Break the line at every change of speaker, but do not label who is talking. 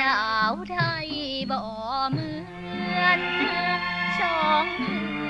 ดาวไทยบ่เหมือนช่องเพื่อ